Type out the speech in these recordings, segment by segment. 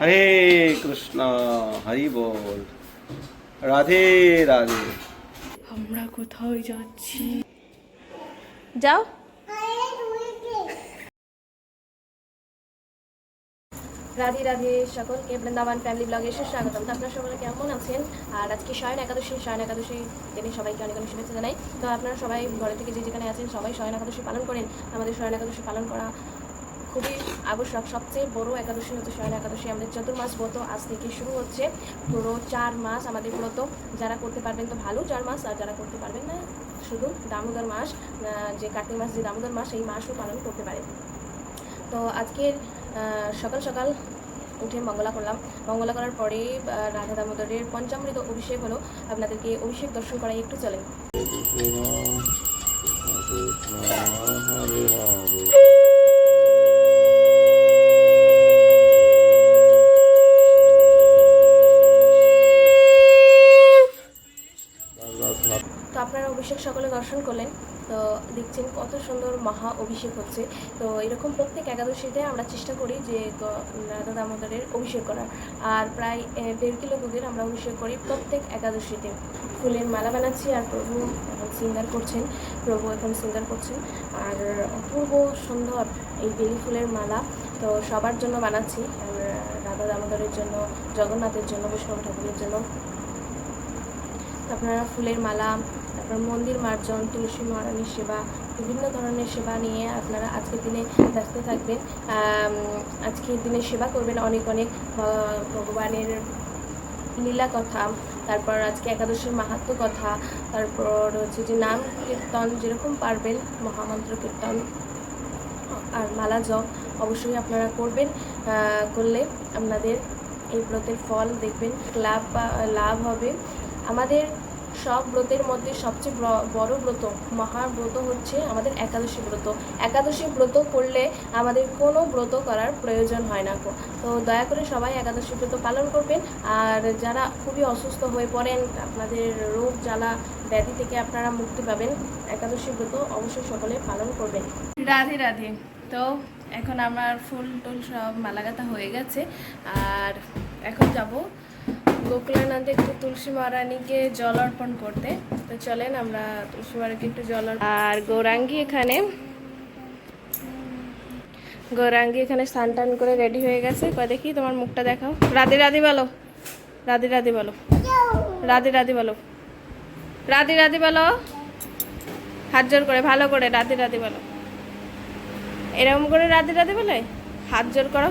হরে কৃষ্ণ হরি বল। রাধে রাধে। আমরা কোথাও যাচ্ছি? যাও। রাধে রাধে সকলকে বৃন্দাবন ফ্যামিলি ব্লগে সুস্বাগতম। তো আপনারা সকলে কেমন আছেন? আর আজকে শয়ন একাদশী শয়ন একাদশী দিনে সবাইকে অনেক অনেক শুভেচ্ছা জানাই। তো আপনারা সবাই ঘরে থেকে যে যেখানে আছেন সবাই শয়ন একাদশী পালন করেন। আমাদের শয়ন একাদশী পালন করা খুবই আবশ্যক। সবচেয়ে বড় একাদশী হচ্ছে শয়ন একাদশী। আমাদের চতুর্মাস ব্রত আজ থেকে শুরু হচ্ছে। পুরো চার মাস আমাদের ব্রত। যারা করতে পারবেন তো ভালো চার মাস, আর যারা করতে পারবেন না, শুধু দামোদর মাস যে কার্তিক মাস, যে দামোদর মাস এই মাসও পালন করতে পারে তো আজকের সকাল সকাল উঠে মঙ্গলা করলাম। মঙ্গলা করার পরে রাধা দামোদরের পঞ্চামৃত অভিষেক হলো। আপনাদেরকে অভিষেক দর্শন করাই একটু চলেন দর্শন করলেন, তো দেখছেন কত সুন্দর মহা অভিষেক হচ্ছে। তো এরকম প্রত্যেক একাদশীতে আমরা চেষ্টা করি যে রাধা দামোদরের অভিষেক করার। আর প্রায় দেড় কিলো দুধের আমরা অভিষেক করি প্রত্যেক একাদশীতে। ফুলের মালা বানাচ্ছি আর প্রভু এখন সিঙ্গার করছেন, প্রভু এখন সিঙ্গার করছেন। আর অপূর্ব সুন্দর এই বেলি ফুলের মালা, তো সবার জন্য বানাচ্ছি। আর রাধা দামোদরের জন্য, জগন্নাথের জন্য, বৈষ্ণব ঠাকুরের জন্য আপনারা ফুলের মালা, তারপর মন্দির মার্জন, তুলসী মহারানীর সেবা, বিভিন্ন ধরনের সেবা নিয়ে আপনারা আজকের দিনে ব্যস্ত থাকবেন। আজকের দিনে সেবা করবেন অনেক অনেক ভগবানের লীলা কথা, তারপর আজকে একাদশীর মাহাত্ম কথা, তারপর হচ্ছে যে নাম কীর্তন, যেরকম পারবেন, মহামন্ত্র কীর্তন আর মালা জপ অবশ্যই আপনারা করবেন। করলে আপনাদের এই ব্রতের ফল দেখবেন, লাভ লাভ হবে। আমাদের সব ব্রতের মধ্যে সবচেয়ে বড় ব্রত মহাব্রত হচ্ছে আমাদের একাদশী ব্রত। একাদশী ব্রত করলে আমাদের কোনো ব্রত করার প্রয়োজন হয় না। তো দয়া করে সবাই একাদশী ব্রত পালন করবেন। আর যারা খুবই অসুস্থ হয়ে পড়েন, আপনাদের রোগ, জ্বালা, ব্যাধি থেকে আপনারা মুক্তি পাবেন। একাদশী ব্রত অবশ্যই সকলে পালন করবেন। রাধে রাধে। তো এখন আমার ফুল টুল সব মালাগাতা হয়ে গেছে। আর এখন যাব গোকুলানন্দে একটু তুলসী মহারানীকে জল অর্পণ করতে। তো চলেন আমরা তুলসী মহারানীকে একটু জল আর গৌরাঙ্গী এখানে, গৌরাঙ্গি এখানে স্নান টান করে রেডি হয়ে গেছে। কয় দেখি তোমার মুখটা দেখাও। রাধে রাধে বলো, রাধে রাধে বলো, রাধে রাধে বলো, রাধে রাধে বলো। হাত জোর করে, ভালো করে রাধে রাধে বলো। এরকম করে রাধে রাধে বলে? হাত জোর করো।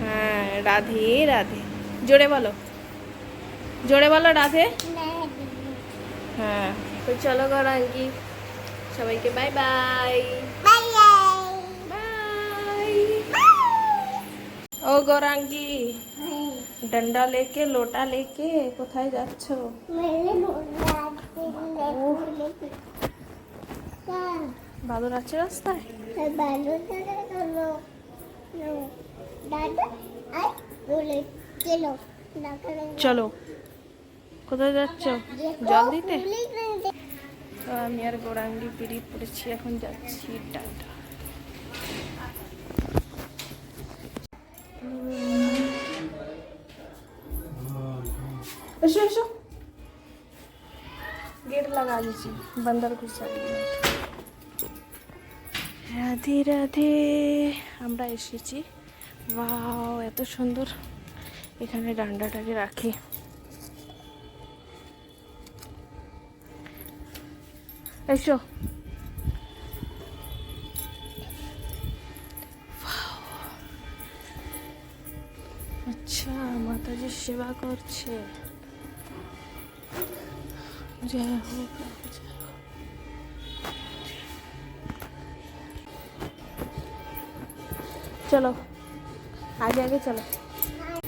হ্যাঁ রাধে রাধে। জোরে বলো। জোরে বলো, রাধে। হ্যাঁ। তো চলো গৌরাঙ্গি সবাইকে বাই বাই। ও গৌরাঙ্গি ডন্ডা লেকে, লোটা লেকে, কোথায় যাচ্ছ? বাদর আছে রাস্তায়? চলো কোথায় যাচ্ছ জল দিতে তো আমি আর গৌরাঙ্গি পিড়ি পড়েছি এখন যাচ্ছি টাটা এসো এসো गेट लगा लीजिए बंदर घुसा दिए রাধে রাধে আমরা এসেছি ওয়াও এত সুন্দর এখানে ডান্ডাটাকে রাখি। এসো আচ্ছা মাতাজির সেবা করছে। চলো আগে আগে চলো।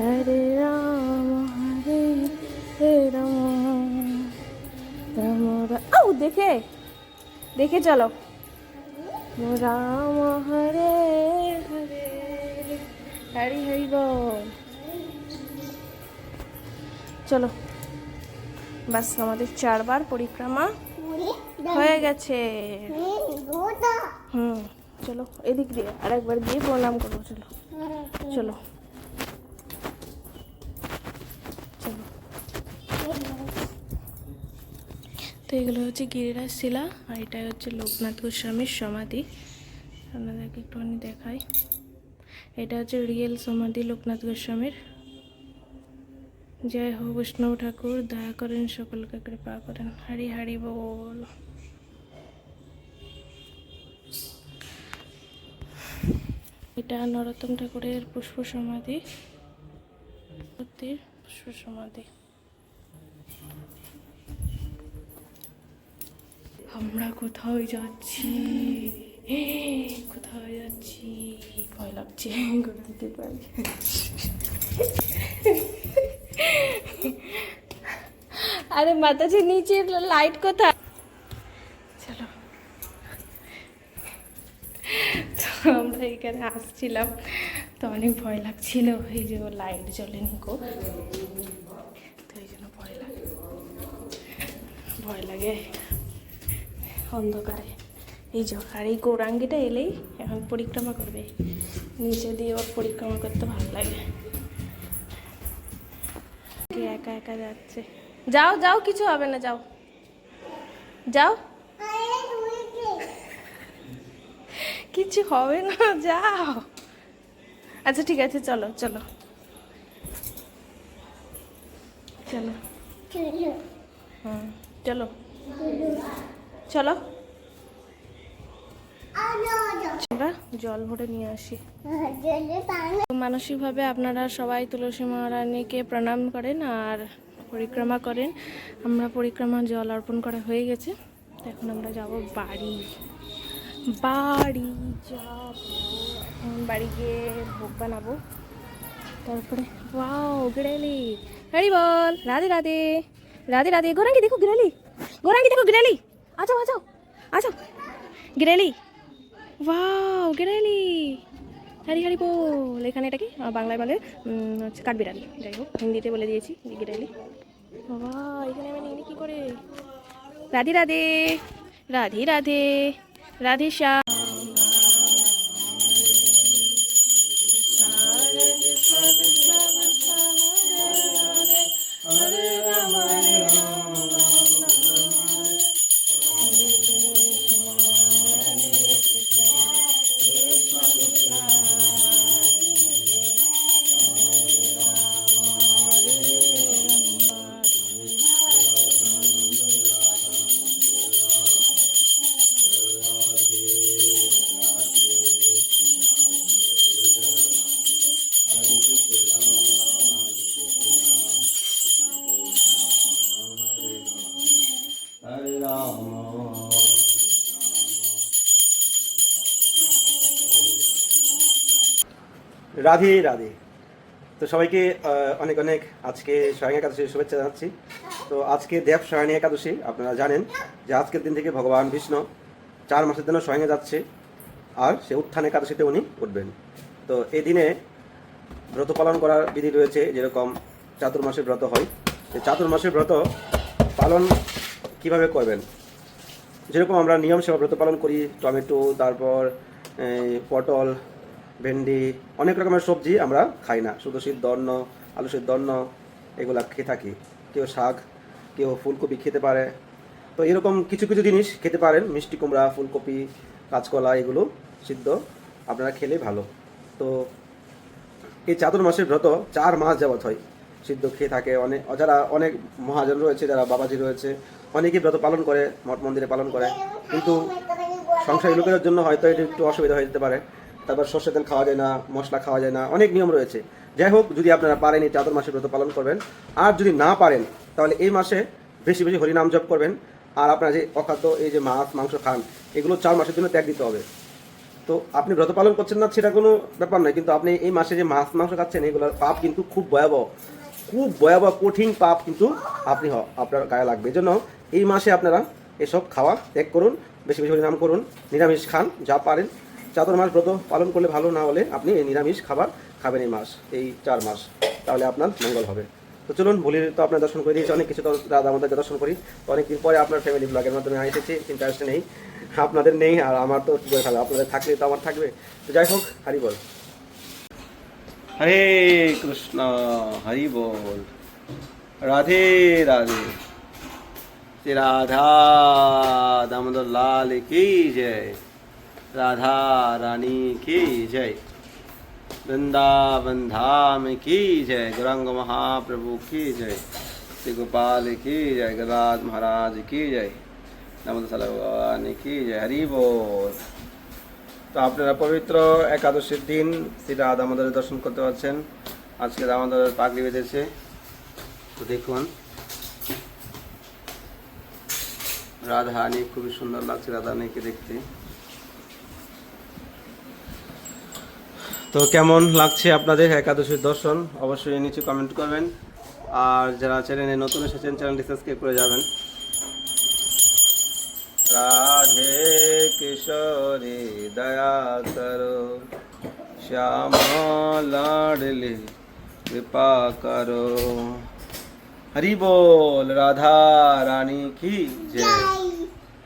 হরে রাম হরে হে রাম রাম ও দেখে দেখে চলো। রাম হরে হরে হরি হরি চলো বাস আমাদের চারবার পরিক্রমা হয়ে গেছে। হুম চলো এদিক দিয়ে আর একবার দিয়ে প্রণাম করব চলো। হ্যাঁ, হ্যাঁ। চলো। তো এগুলো হচ্ছে গিরিরাজ শিলা আর এটা হচ্ছে লোকনাথ গোস্বামীর সমাধি। আপনাদেরকে একটুখানি দেখাই। এটা হচ্ছে রিয়েল সমাধি লোকনাথ গোস্বামীর। জয় হো বৈষ্ণব ঠাকুর, দয়া করেন সকলকে কৃপা করেন। হরি হরি বল। এটা নরোত্তম ঠাকুরের পুষ্প সমাধি। পুষ্প সমাধি। আমরা কোথাও যাচ্ছি? কোথাও যাচ্ছি? ভয় লাগছে দিতে পারি। আরে মাতাজি নিচে লাইট কোথায়? চলো। তো আমরা এখানে আসছিলাম। তো অনেক ভয় লাগছিল, এই যে লাইট জ্বলেনি গো। তো এই জন্য ভয় লাগে। ভয় লাগে। অন্ধকারে। এই যে আর এই গৌরাঙ্গিটা এলেই এখন পরিক্রমা করবে। নিচে দিয়ে ওর পরিক্রমা করতে ভালো লাগে। কে একা একা যাচ্ছে। যাও যাও কিছু হবে না যাও। যাও। কিছু হবে না যাও। আচ্ছা ঠিক আছে চলো। চলো। চলো। হুম চলো। চলো। আমরা জল ভরে নিয়ে আসি। মানসিকভাবে আপনারা সবাই তুলসী মহারানীকে প্রণাম করেন আর পরিক্রমা করেন। আমরা পরিক্রমা জল অর্পণ করা হয়ে গেছে। এখন আমরা যাব বাড়ি। বাড়ি যাব। বাড়ি গিয়ে ভোগ বানাবো। তারপরে, ওয়াও, গিরালি। হরি বল, রাধে রাধে। রাধে রাধে। গোরাঙ্গি, দেখো গিরালি। গোরাঙ্গি, দেখো গিরালি। আচ্ছা আচ্ছা আচ্ছা। গ্রেলি ওয়াও গ্রেলি হারি হারি বল। এখানে এটা কি? বাংলায় বলে হচ্ছে কাঠবিড়ালি। যাই হোক, হিন্দিতে বলে দিয়েছি গ্রেলি বাবা এখানে আমি নিয়ে কি করে? রাধে রাধে। রাধে রাধে। রাধে, শ্যাম। রাধে রাধে। তো সবাইকে অনেক অনেক আজকে স্বয়ং একাদশীর শুভেচ্ছা জানাচ্ছি। তো আজকে দেব স্বয়নী একাদশী, আপনারা জানেন যে আজকের দিন থেকে ভগবান বিষ্ণু চার মাসের জন্য স্বয়ংয়ে যাচ্ছে আর সে উত্থান একাদশীতে উনি উঠবেন। তো এই দিনে ব্রত পালন করার বিধি রয়েছে, যেরকম চাতুর্মাসের ব্রত হয়। এই চাতুর্মাসের ব্রত পালন কীভাবে করবেন? যেরকম আমরা নিয়ম সেবা ব্রত পালন করি, টমেটো, তারপর পটল ভেন্ডি, অনেক রকমের সবজি আমরা খাই না। শুধু সিদ্ধ অন্ন আলু সিদ্ধ অন্ন এগুলা খেয়ে থাকি। কেউ শাক, কেউ ফুলকপি খেতে পারে। তো এরকম কিছু কিছু জিনিস খেতে পারেন। মিষ্টি কুমড়া, ফুলকপি, কাঁচকলা, এগুলো সিদ্ধ আপনারা খেলে ভালো। তো এই চাতুর মাসের ব্রত চার মাস যাবৎ হয় সিদ্ধ খেয়ে থাকে। অনেক যারা অনেক মহাজন রয়েছে, যারা বাবাজি রয়েছে, অনেকেই ব্রত পালন করে, মঠ মন্দিরে পালন করে। কিন্তু সংসারী লোকেদের জন্য হয়তো এটা একটু অসুবিধা হয়ে যেতে পারে। তারপর সর্ষে তেল খাওয়া যায় না, মশলা খাওয়া যায় না, অনেক নিয়ম রয়েছে। যাই হোক, যদি আপনারা পারেন এই চাতুর মাসের ব্রত পালন করবেন। আর যদি না পারেন, তাহলে এই মাসে বেশি বেশি হরিনাম জপ করবেন। আর আপনারা যে অখাদ্য, এই যে মাছ, মাংস খান, এগুলো চার মাসের জন্য ত্যাগ দিতে হবে। তো আপনি ব্রত পালন করছেন না, সেটা কোনো ব্যাপার নয়। কিন্তু আপনি এই মাসে যে মাছ, মাংস খাচ্ছেন এগুলোর পাপ কিন্তু খুব ভয়াবহ খুব ভয়াবহ, কঠিন পাপ কিন্তু আপনি আপনার গায়ে লাগবে। জন্য এই মাসে আপনারা এসব খাওয়া ত্যাগ করুন, বেশি বেশি করে নাম করুন, নিরামিষ খান, যা পারেন। চাদর মাস ব্রত পালন করলে ভালো না হলে আপনি এই নিরামিষ খাবার খাবেন এই মাস, এই চার মাস। তাহলে আপনার মঙ্গল হবে। তো চলুন বলির তো আপনার দর্শন করে দিয়েছি, অনেক কিছু তো রাধা আমাদের দর্শন করি। অনেকদিন পরে আপনার ফ্যামিলি ব্লগের মাধ্যমে এসেছি ইন্টারেস্ট নেই, আপনাদের নেই, আর আমার তো কী করে ভালো আপনাদের থাকলে তো আমার থাকবে। তো যাই হোক, হারি বল। হরে কৃষ্ণ, হরি বল। রাধে রাধে। শ্রী রাধা, দামোদর লাল, কি জয়। राधा रानी की जय वृंदावन धाम की जय गौरंग महाप्रभु की जय श्री गोपाल की जय गदाज महाराज की जय दामोदर साला भगवान की जय हरि बोल তো আপনারা পবিত্র একাদশীর দিন শ্রী রাধা দামোদরের দর্শন করতে পারছেন আজকে দামোদরের পাগড়ি বেঁধেছে তো দেখুন রাধারানী খুবই সুন্দর লাগছে রাধারানীকে দেখতে তো কেমন লাগছে আপনাদের একাদশীর দর্শন? অবশ্যই নিচে কমেন্ট করবেন। আর যারা চ্যানেলে নতুন এসেছেন, চ্যানেলটি সাবস্ক্রাইব করে যাবেন। রাধে কিশোরী, দয়া করো। শ্যাম লাডলি, কৃপা করো। হরি বল, রাধা রানী কি জয়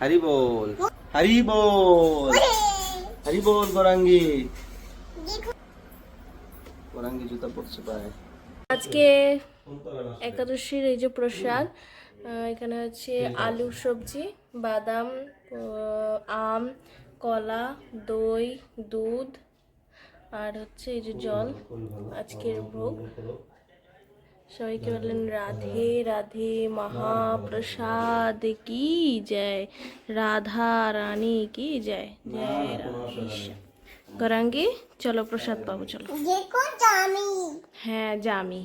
হরি বল হরি বল হরি বল গরঙ্গী। গৌরাঙ্গি জুতা পড়ছে পায়ে আজকে একাদশীর এই যে প্রসাদ এখানে হচ্ছে আলু সবজি বাদাম আম কলা দই দুধ আর হচ্ছে এই যে জল আজকের ভোগ সবাইকে বললেন রাধে রাধে মহাপ্রসাদ কি জয় রাধা রানী কি জয় জয় রাধেশ গরাঙ্গি চলো প্রসাদ পাবো চলো দেখো জামি হ্যাঁ জামি